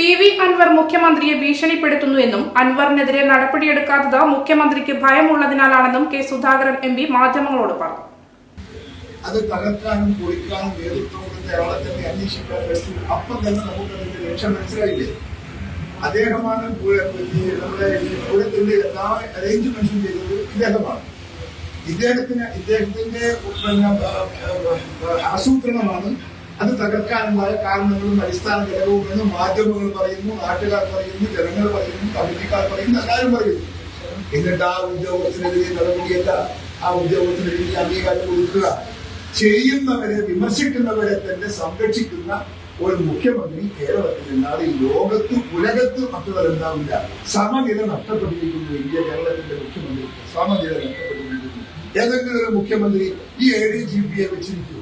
P V Anwar മുഖ്യമന്ത്രിയെ ഭീഷണിപ്പെടുത്തുന്നുവെന്നും അൻവറിനെതിരെ നടപടിയെടുക്കാത്തത് മുഖ്യമന്ത്രിക്ക് ഭയമുള്ളതിനാലാണെന്നും കെ സുധാകരൻ എം പി മാധ്യമങ്ങളോട് പറഞ്ഞു. അത് തകർക്കാനും പൊളിക്കാനും നേതൃത്വം അയാളെ തന്നെ അന്വേഷിക്കാൻ പറ്റും. അപ്പം തന്നെ നമുക്ക് അതിന്റെ ലക്ഷ്യം മനസ്സിലായില്ലേ? അദ്ദേഹമാണ് നമ്മുടെ പൂരത്തിന്റെ എല്ലാ അറേഞ്ച്മെന്റ്സും ചെയ്തത് ഇദ്ദേഹമാണ്. ഇദ്ദേഹത്തിന് ഇദ്ദേഹത്തിന്റെ ആസൂത്രണമാണ് അത് തകർക്കാനുണ്ടായ കാരണങ്ങളും അടിസ്ഥാന ഘടകവും എന്ന് മാധ്യമങ്ങൾ പറയുന്നു നാട്ടുകാർ പറയുന്നു ജനങ്ങൾ പറയുന്നു കമ്മിറ്റിക്കാർ പറയുന്നു എല്ലാവരും പറയുന്നു. എന്നിട്ട് ആ ഉദ്യോഗസ്ഥനെതിരെ നടപടിയല്ല ആ ഉദ്യോഗസ്ഥനെതിരെ അംഗീകാരം കൊടുക്കുക. ചെയ്യുന്നവരെ വിമർശിക്കുന്നവരെ തന്നെ സംരക്ഷിക്കുന്ന ഒരു മുഖ്യമന്ത്രി കേരളത്തിൽ നിന്നാണ് ഈ ലോകത്ത് ഉലകത്ത് മറ്റുള്ളവരുണ്ടാവില്ല സമനില നഷ്ടപ്പെട്ടിരിക്കുന്നു. ഇന്ത്യ കേരളത്തിന്റെ മുഖ്യമന്ത്രി സമനില നഷ്ടപ്പെട്ടിരിക്കുന്നു. ഏതെങ്കിലും ഒരു മുഖ്യമന്ത്രി ഈ എ ഡി ജി പിയെ വെച്ചിരിക്കുമോ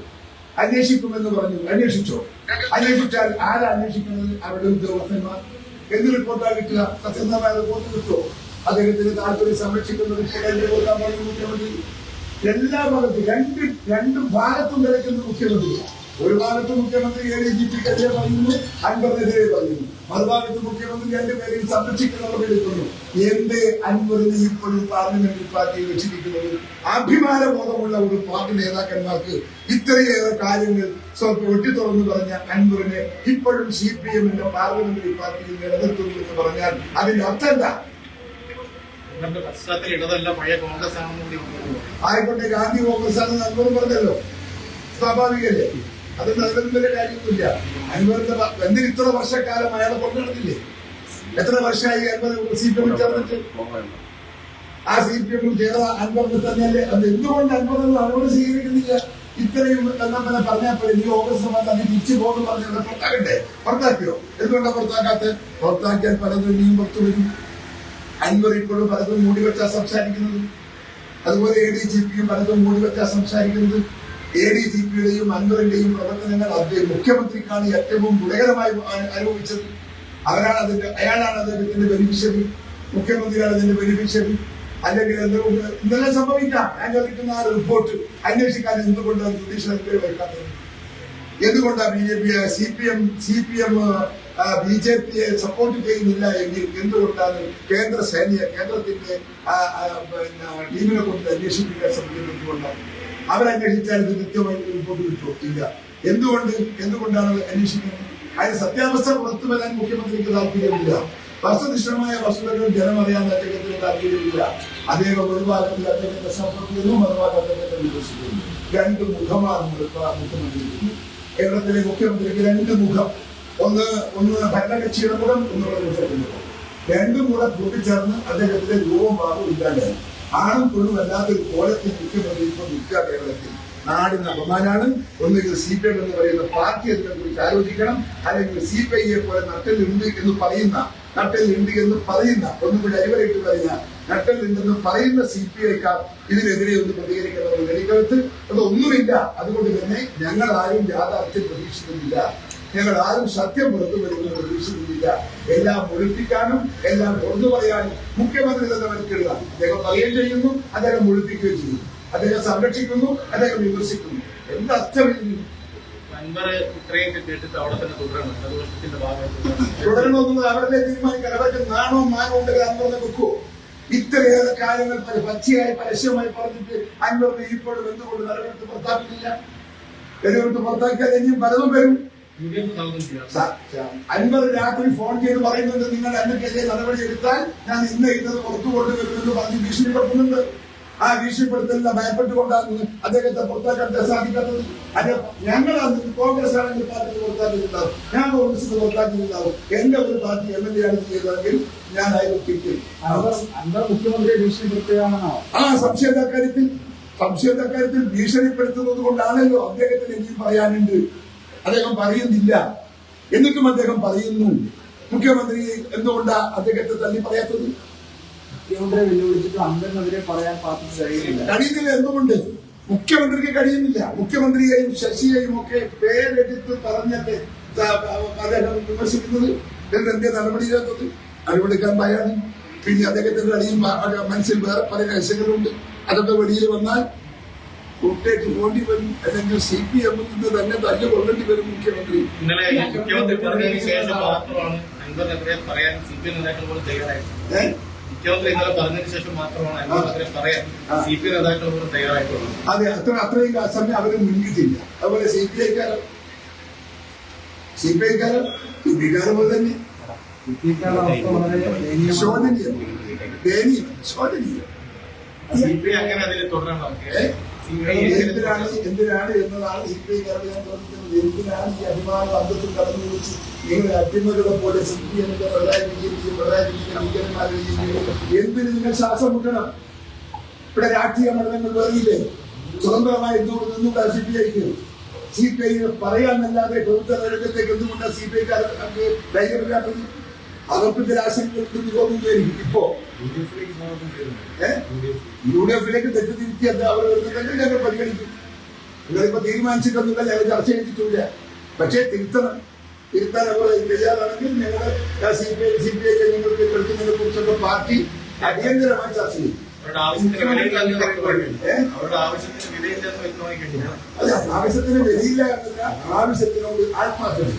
അന്വേഷിക്കുമെന്ന് പറഞ്ഞു. അന്വേഷിച്ചോ? അന്വേഷിച്ചാൽ ആരാ അന്വേഷിക്കുന്നത്? അവരുടെ ഉദ്യോഗസ്ഥന്മാർ. എന്ത് റിപ്പോർട്ടാ കിട്ടുക? സത്യസന്ധമായ റിപ്പോർട്ട് കിട്ടുമോ? അദ്ദേഹത്തിന് താല്പര്യം സംരക്ഷിക്കുന്ന റിപ്പോർട്ടാണ് മുഖ്യമന്ത്രി? എല്ലാ ഭാഗത്തും രണ്ട് രണ്ട് ഭാഗത്തും കിടക്കുന്ന മുഖ്യമന്ത്രി ഒരു ഭാഗത്ത് മുഖ്യമന്ത്രി എ ഡി ജി പിക്കെതിരെ പറയുന്നു അൻപതിനെതിരെ പറയുന്നു. മറുഭാഗത്ത് മുഖ്യമന്ത്രി എന്റെ പേരിൽ എടുക്കുന്നു എന്റെ അൻവറിനെ ഇപ്പോഴും പാർലമെന്ററി പാർട്ടിയിൽ വെച്ചിരിക്കുന്നത് അഭിമാന ബോധമുള്ള ഒരു പാർട്ടി നേതാക്കന്മാർക്ക് ഇത്രയേറെ കാര്യങ്ങൾ വെട്ടി തുറന്നു പറഞ്ഞ അൻവറിനെ ഇപ്പോഴും സി പി എമ്മിന്റെ പാർലമെന്ററി പാർട്ടിയിൽ നിലനിർത്തുന്നു എന്ന് പറഞ്ഞാൽ അതിന്റെ അർത്ഥം എന്താ? ആണെന്ന്. ആയിക്കോട്ടെ ഗാന്ധി കോൺഗ്രസ് ആണ് അൻവർ പറഞ്ഞല്ലോ. സ്വാഭാവികല്ലേ അതൊന്നും അതിലൊന്നും വലിയ കാര്യമൊന്നുമില്ല അൻവറിന്റെ എന്തിന് ഇത്ര വർഷക്കാലം അയാളെ കൊണ്ടുനടന്നില്ലേ? എത്ര വർഷമായി അൻവർ ആ സി പി എമ്മിൽ ചേർന്ന അൻവറിന് തന്നെയല്ലേ? അത് എന്തുകൊണ്ട് അൻവർ അവരോട് സ്വീകരിക്കുന്നില്ല? ഇത്രയും എന്നാ പറഞ്ഞാൽ പറഞ്ഞപ്പോൾ നീ ഓഗസ്റ്റ് സമയത്ത് അത് തിരിച്ചു പോകുന്നു പറഞ്ഞു പുറത്താക്കട്ടെ പുറത്താക്കിയോ? എന്തുകൊണ്ടാണ് പുറത്താക്കാത്ത? പുറത്താക്കിയാൽ പലതും ഇനിയും പുറത്തു വരും. അൻവർ ഇപ്പോഴും പലതും മൂടി വെച്ചാ സംസാരിക്കുന്നത്. അതുപോലെ എ ഡി ജി പിയും പലതും മൂടി വെച്ചാ സംസാരിക്കുന്നത്. എ ഡി ജി പിയുടെയും അൻവറിന്റെയും പ്രവർത്തനങ്ങൾ അദ്ദേഹം മുഖ്യമന്ത്രിക്കാണ് ഏറ്റവും ഗുണകരമായി ആരോപിച്ചത്. അവരാണ് അതിന്റെ അയാളാണ് അദ്ദേഹത്തിന്റെ ബെനിഫിഷ്യറി. മുഖ്യമന്ത്രിയാണ് അതിന്റെ ബെനിഫിഷ്യറി. അല്ലെങ്കിൽ ഇതെല്ലാം സംഭവിക്കാം. ഞാൻ കിട്ടുന്ന ആ റിപ്പോർട്ട് അന്വേഷിക്കാൻ എന്തുകൊണ്ടാണ് ജുഡീഷ്യൽ എൻക്വയറി വയ്ക്കാത്തത്? എന്തുകൊണ്ടാണ് B J P C P M C P M B J പിയെ സപ്പോർട്ട് ചെയ്യുന്നില്ല എങ്കിൽ എന്തുകൊണ്ടാണ് കേന്ദ്ര സേനയെ കേന്ദ്രത്തിന്റെ ടീമിനെ കൊണ്ട് അന്വേഷിപ്പിക്കാൻ ശ്രമിക്കുന്നത് എന്തുകൊണ്ടാണ്? അവരന്വേഷിച്ചാൽ ഇത് കൃത്യമായിട്ട് റിപ്പോർട്ട് കിട്ടുമോ? ഇല്ല. എന്തുകൊണ്ട്? എന്തുകൊണ്ടാണ് അന്വേഷിക്കുന്നത്? അതിന് സത്യാവസ്ഥ പുറത്തു വരാൻ മുഖ്യമന്ത്രിക്ക് താല്പര്യമില്ല വസ്തുനിഷ്ഠമായ വസ്തുതകൾ ജനമറിയാൻ അദ്ദേഹത്തിന് താല്പര്യമില്ല അദ്ദേഹം ഒരു ഭാഗത്തിൽ അദ്ദേഹത്തെ സമ്പത്തിനും മറുഭാഗത്ത് അദ്ദേഹത്തെ വിമർശിക്കുന്നു രണ്ട് മുഖമാണ് മുഖ്യമന്ത്രി കേരളത്തിലെ മുഖ്യമന്ത്രിക്ക് രണ്ട് മുഖം. ഒന്ന് ഒന്ന് ഭരണകക്ഷിയുടെ മുഖം ഒന്ന് പ്രതിപക്ഷത്തിന്റെ മുഖം രണ്ടും കൂടെ കൂട്ടിച്ചേർന്ന് അദ്ദേഹത്തിന്റെ രൂപം മാറും ഇല്ലാണ്ടായി ആണും പെണ്ണും അല്ലാത്തൊരു കോലത്തിൽ മുഖ്യമന്ത്രി ഇപ്പൊ നിൽക്കുക കേരളത്തിൽ. നാടിന് അപമാനാണ്. ഒന്നുകിൽ സി പി എം എന്ന് പറയുന്ന പാർട്ടി അതിനെ കുറിച്ച് ആലോചിക്കണം. അല്ലെങ്കിൽ സി പി ഐയെ പോലെ നട്ടലുണ്ട് എന്ന് പറയുന്ന നട്ടലുണ്ട് എന്ന് പറയുന്ന ഒന്നും കൂടി അരിവരയിട്ട് പറയുന്ന നട്ടലുണ്ടെന്ന് പറയുന്ന സി പി ഐക്കാർ ഇതിനെതിരെ ഒന്ന് പ്രതികരിക്കണം എന്ന് വെളിക്കകത്ത് അതൊന്നുമില്ല അതുകൊണ്ട് തന്നെ ഞങ്ങൾ ആരും യാഥാർത്ഥ്യം പ്രതീക്ഷിക്കുന്നില്ല. ഞങ്ങൾ ആരും സത്യം പുറത്തു വരുമെന്ന് പ്രതീക്ഷിക്കുന്നില്ല. എല്ലാം ഒളിപ്പിക്കാനും എല്ലാം തുറന്നു പറയാനും മുഖ്യമന്ത്രി തന്നെ മനസ്സിലുള്ള അദ്ദേഹം പറയുകയും ചെയ്യുന്നു അദ്ദേഹം ഒളിപ്പിക്കുകയും ചെയ്യുന്നു. അദ്ദേഹം സംരക്ഷിക്കുന്നു അദ്ദേഹം വിമർശിക്കുന്നു. എന്തർത്ഥം തുടരണമെന്നത് അവരുടെ തീരുമാനിക്കാൻ അവർക്ക് നാണോ മാനോ ഉണ്ടെങ്കിൽ അൻവറിനെ വെക്കുവോ ഇത്രയേറെ കാര്യങ്ങൾ പച്ചയായി പരസ്യമായി പറഞ്ഞിട്ട് അൻവറിനെ ഇപ്പോഴും എന്തുകൊണ്ട് നിലനിർത്തി പുറത്താക്കുന്നില്ല? നിലനിർത്തി പുറത്താക്കിയാൽ ഇനിയും പലതും വരും. അൻവർ രാത്രി ഫോൺ ചെയ്ത് പറയുന്നുണ്ട് നിങ്ങൾ എന്നെക്കെതിരെ നടപടി എടുത്താൽ ഞാൻ ഇന്ന് ഇന്നത് പുറത്തു കൊണ്ടുവരുമെന്ന് പറഞ്ഞ് ഭീഷണിപ്പെടുത്തുന്നുണ്ട്. ആ ഭീഷണിപ്പെടുത്തലിനെ ഭയപ്പെട്ടുകൊണ്ടാണ് അദ്ദേഹത്തെ പുറത്താക്കാൻ സാധിക്കാത്തത്. അത് ഞങ്ങളാണ് കോൺഗ്രസ് ആണെങ്കിൽ പാർട്ടി പുറത്താക്കിയിട്ടുണ്ടാവും. ഞാൻ കോൺഗ്രസ് പുറത്താക്കിയിട്ടുണ്ടാവും. എന്റെ ഒരു പാർട്ടി എം എൽ എ ആണ് ചെയ്തതെങ്കിൽ ഞാൻ മുഖ്യമന്ത്രിയെ ഭീഷണിപ്പെടുത്തുകയാണെന്നോ? ആ സംശയത്തെ കാര്യത്തിൽ സംശയത്തെ കാര്യത്തിൽ ഭീഷണിപ്പെടുത്തുന്നത് കൊണ്ടാണല്ലോ അദ്ദേഹത്തിന് എനിക്ക് പറയാനുണ്ട്. അദ്ദേഹം പറയുന്നില്ല. എന്നിട്ടും അദ്ദേഹം പറയുന്നു. മുഖ്യമന്ത്രി എന്തുകൊണ്ടാ അദ്ദേഹത്തെ തള്ളി പറയാത്തത്? മുഖ്യമന്ത്രിയെ വെല്ലുവിളിച്ചിട്ട് അൻവറിനെതിരെ പറയാൻ പാർട്ടി കഴിയുന്നില്ല. കഴിയുന്നില്ല എന്തുകൊണ്ട്? മുഖ്യമന്ത്രിക്ക് കഴിയുന്നില്ല. മുഖ്യമന്ത്രിയെയും ശശിയെയും ഒക്കെ പേരെടുത്ത് പറഞ്ഞല്ലേ ത- അദ്ദേഹം വിമർശിക്കുന്നത്? എന്തെന്റെ എന്തേ അറിവെടുക്കാൻ ഭയാണ് പിന്നെ അദ്ദേഹത്തിന്റെ അടിയിൽ മനസ്സിൽ വേറെ പല രഹസ്യങ്ങളുണ്ട്. അതൊക്കെ വെളിയിൽ വന്നാൽ കൂട്ടേക്ക് പോണ്ടി വരും അല്ലെങ്കിൽ സി പി എമ്മിൽ നിന്ന് തന്നെ തല്ലുകൊള്ളേണ്ടി വരും മുഖ്യമന്ത്രി. ഇന്നലെ മുഖ്യമന്ത്രി പറഞ്ഞതിന് ശേഷം മാത്രമാണ് പറയാൻ സി പി എം നേതാക്കൾ പോലും തയ്യാറായിട്ടുണ്ട് മുഖ്യമന്ത്രി ഇന്നലെ പറഞ്ഞതിന് ശേഷം മാത്രമാണ് അൻവറിനെതിരെ പറയാൻ ആ. സി പി നേതാക്കൾ പോലും തയ്യാറായിട്ടുള്ളത്. അതെ അത്ര അത്രയും സമയം അവർ മുൻകിട്ടില്ല അതുപോലെ സി പി ഐക്കാരൻ സി പി ഐക്കാരൻ കാരൻ പി പോലെ തന്നെ. ശോചനീയം. ദയനീയം. ശോചനീയം. സി പി ഐ അങ്ങനെ അതിൽ തുടരണം എന്തിനാണ്. എന്തിനാണ് എന്നതാണ് സി പി ഐക്കാരോട് ഞാൻ ചോദിക്കുന്നത് എന്തിനാണ് ഈ അഭിമാന ബന്ധത്തിൽ കടന്നു വിളിച്ച് നിങ്ങൾ അട്ടിമകളെ പോലെ സി പി എമ്മിന്റെ പിണറായി വിജയൻ പിണറായി വിജയൻ വിജയന്മാരെ എന്തിന് നിങ്ങൾ ശ്വാസം മുട്ടണം? ഇവിടെ രാഷ്ട്രീയ മണ്ഡലങ്ങൾ വേറിയില്ലേ സ്വതന്ത്രമായി എന്തുകൊണ്ട് നിന്നുകൂടാ സി പി ഐക്ക് സി പി ഐ പറയാന്നല്ലാതെ പ്രവർത്തന രംഗത്തേക്ക് എന്തുകൊണ്ടാണ് സി പി ഐക്കാർക്ക് ധൈര്യമില്ലാത്തത്? അവർക്കിന്റെ വിരോധം തോന്നുന്നു ഇപ്പോ യു ഡി എഫിലേക്ക് തെറ്റിദ്ധരിച്ച് എന്താ അവർ വരുന്നുണ്ടെങ്കിൽ ഞങ്ങൾ പരിഗണിക്കും. നിങ്ങളിപ്പോ തീരുമാനിച്ചിട്ടൊന്നുമില്ല ഞങ്ങൾ ചർച്ച ചെയ്തിട്ടില്ല പക്ഷേ തിരുത്തണം. തിരുത്താൻ അവർ തയ്യാറാണെങ്കിൽ ഞങ്ങൾ C P I C P I ഞങ്ങൾക്ക് കളിക്കുന്നതിനെ കുറിച്ചൊക്കെ പാർട്ടി അടിയന്തരമായി ചർച്ച ചെയ്യും. അതെ ആവശ്യത്തിന് വിലയില്ല എന്നല്ല ആവശ്യത്തിനോട് ആത്മാർത്ഥത.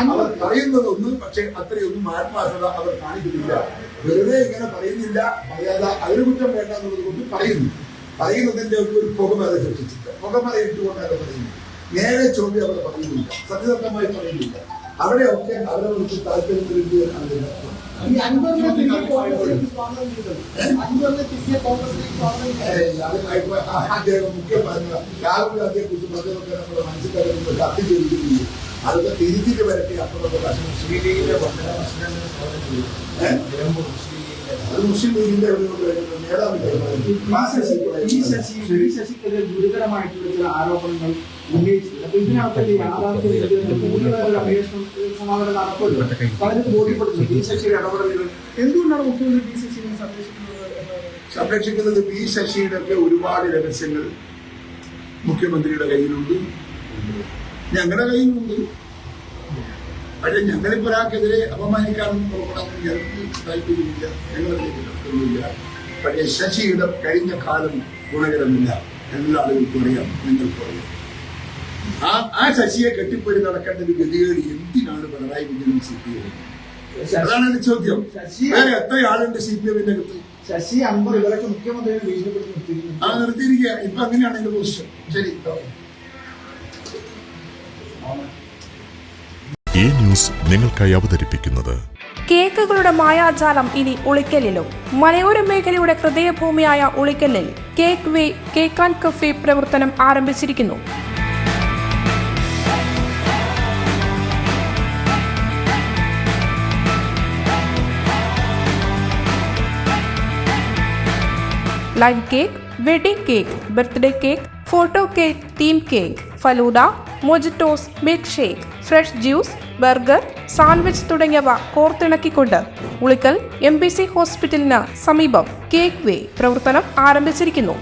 അവർ പറയുന്നതൊന്നും പക്ഷെ അത്രയൊന്നും ആത്മാർത്ഥത അവർ കാണിക്കുന്നില്ല. വെറുതെ ഇങ്ങനെ പറയുന്നില്ല. പറയാതെ അതിന് കുറ്റം വേണ്ട എന്നുള്ളത് കൊണ്ട് പറയുന്നു. പറയുന്നതിന്റെ ഒരു പുകമറ സൃഷ്ടിച്ചിട്ട്. പുകമറ ഇട്ടുകൊണ്ടാണ് പറയുന്നത് നേരെ ചോദ്യം അവർ പറയുന്നില്ല. സത്യസന്ധമായി പറയുന്നില്ല. അവിടെയൊക്കെ അവരെ അർത്ഥം. അത് ഇപ്പൊ അദ്ദേഹം മുഖ്യ പറഞ്ഞ രാഹുൽ ഗാന്ധിയെ കുറിച്ച് പറഞ്ഞതൊക്കെ നമ്മുടെ മനസ്സിലാക്കുന്നത് കത്തി ചെയ്തിരിക്കുന്നു അതൊക്കെ തിരിച്ചിട്ട് വരട്ടെ? അപ്പുറത്തെ പ്രശ്നം മുസ്ലിം ലീഗിന്റെ വർദ്ധന പ്രസിഡന്റിനെ സ്വാഗതം ചെയ്തു ഏഹ്? നിലമ്പൂർ മുസ്ലിം ലീഗിന്റെ അത് മുസ്ലിം ലീഗിന്റെ ഒരു ഒരു നേതാവിന്റെ ഈ ശശി ഈ ശശി ഈ ശശിക്കെതിരെ ഗുരുതരമായിട്ടുള്ള ചില ആരോപണങ്ങൾ ഉന്നയിച്ചിട്ടുണ്ട്. അപ്പൊ ഇതിനകത്ത് യാഥാർത്ഥ്യം കൂടുതൽ ഒരു അന്വേഷണം സമാധാനം നടക്കുമല്ലോ? അപ്പൊ അതിന് ബോധ്യപ്പെടുന്നു. ഈ ശശിയുടെ ഇടപെടലുകൾ. എന്തുകൊണ്ടാണ് മുഖ്യമന്ത്രി പി ശശിനെ സംരക്ഷിക്കുന്നത്? എന്ന് സംരക്ഷിക്കുന്നത് പി ശശിയുടെ ഒക്കെ ഒരുപാട് രഹസ്യങ്ങൾ മുഖ്യമന്ത്രിയുടെ കയ്യിലുണ്ട്. ഞങ്ങളുടെ കയ്യിലുണ്ട് പക്ഷെ ഞങ്ങളിപ്പോ ഒരാൾക്കെതിരെ അപമാനിക്കാനൊന്നും നോക്കണമെന്ന് ഞങ്ങൾക്ക് താല്പര്യമില്ല. ഞങ്ങളുടെ നടക്കുന്നില്ല പക്ഷേ ശശിയുടെ കഴിഞ്ഞ കാലം ഗുണകരമില്ല. എല്ലാ ആളുകൾക്കും അറിയാം. നിങ്ങൾക്കും അറിയാം. ആ ആ ശശിയെ കെട്ടിപ്പോയി നടക്കേണ്ട ഒരു ഗതികേട് എന്തിനാണ് Pinarayi Vijayan C P M അതാണ് എന്റെ ചോദ്യം. ശശി വേറെ എത്ര ആളുണ്ട് സി പി എമ്മിന്റെ അകത്ത്? ശശി അൻവർ ഇവരൊക്കെ മുഖ്യമന്ത്രിയെ ആ നിർത്തിയിരിക്കുക ഇപ്പൊ അങ്ങനെയാണ് എന്റെ പൊസിഷൻ ശരി. ഈ ന്യൂസ് നിങ്ങൾക്കായി അവതരിപ്പിക്കുന്നത്. കേക്കുകളുടെ മായാജാലം ഇനി ഉളിക്കലിലും മലയോര മേഖലയുടെ ഹൃദയഭൂമിയായ ഉളിക്കലിൽ cake way cake and cafe പ്രവർത്തനം ആരംഭിച്ചിരിക്കുന്നു. Lime cake wedding cake birthday cake photo cake theme cake falooda mojitos milk shake fresh juice burger sandwich തുടങ്ങിയവ കോർത്തിണക്കിക്കൊണ്ട് ഉളിക്കൽ എം ബി സി ഹോസ്പിറ്റലിന് സമീപം കേക്ക് വേ പ്രവർത്തനം ആരംഭിച്ചിരിക്കുന്നു.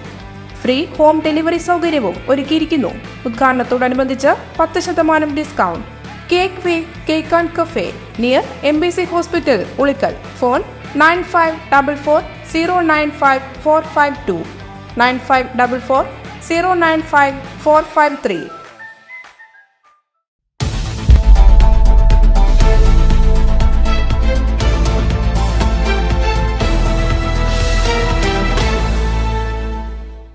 ഫ്രീ ഹോം ഡെലിവറി സൗകര്യവും ഒരുക്കിയിരിക്കുന്നു. ഉദ്ഘാടനത്തോടനുബന്ധിച്ച് പത്ത് ശതമാനം discount. Cake way cake and cafe near M B C hospital Ulikkal. Phone nine five double four zero nine five four five two. Nine five double four zero nine five four five three.